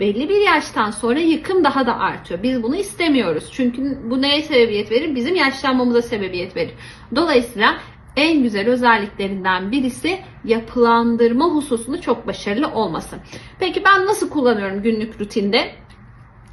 belli bir yaştan sonra yıkım daha da artıyor. Biz bunu istemiyoruz. Çünkü bu neye sebebiyet verir? Bizim yaşlanmamıza sebebiyet verir. Dolayısıyla en güzel özelliklerinden birisi yapılandırma hususunda çok başarılı olması. Peki ben nasıl kullanıyorum günlük rutinde?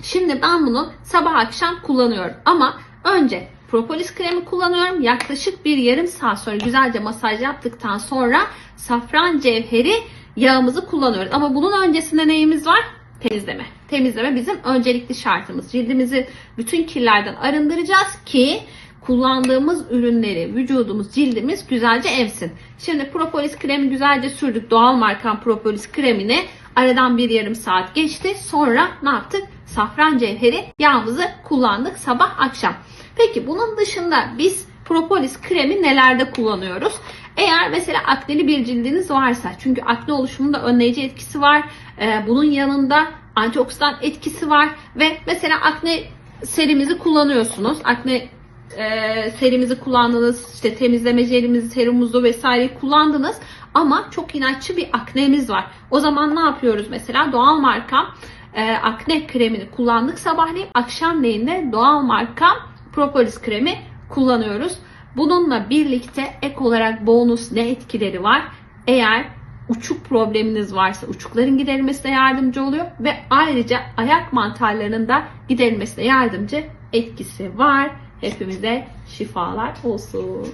Şimdi ben bunu sabah akşam kullanıyorum ama önce propolis kremi kullanıyorum. Yaklaşık bir yarım saat sonra güzelce masaj yaptıktan sonra safran cevheri yağımızı kullanıyoruz. Ama bunun öncesinde neyimiz var? Temizleme. Temizleme bizim öncelikli şartımız. Cildimizi bütün kirlerden arındıracağız ki kullandığımız ürünleri vücudumuz, cildimiz güzelce emsin. Şimdi propolis kremi güzelce sürdük. Doğal markan propolis kremini aradan bir yarım saat geçti. Sonra ne yaptık? Safran cevheri yağımızı kullandık sabah akşam. Peki bunun dışında biz propolis kremi nelerde kullanıyoruz? Eğer mesela akneli bir cildiniz varsa çünkü akne oluşumunda önleyici etkisi var. Ee, bunun yanında antioksidan etkisi var ve mesela akne serimizi kullanıyorsunuz. Akne e, serimizi kullandınız, işte temizleme jelimizi, serumuzu vesaire kullandınız ama çok inatçı bir aknemiz var. O zaman ne yapıyoruz mesela? Doğal marka e, akne kremini kullandık sabahleyin, akşamleyin de doğal marka propolis kremi kullanıyoruz. Bununla birlikte ek olarak bonus ne etkileri var? Eğer uçuk probleminiz varsa uçukların giderilmesine yardımcı oluyor ve ayrıca ayak mantarlarının da giderilmesine yardımcı etkisi var. Hepimize şifalar olsun.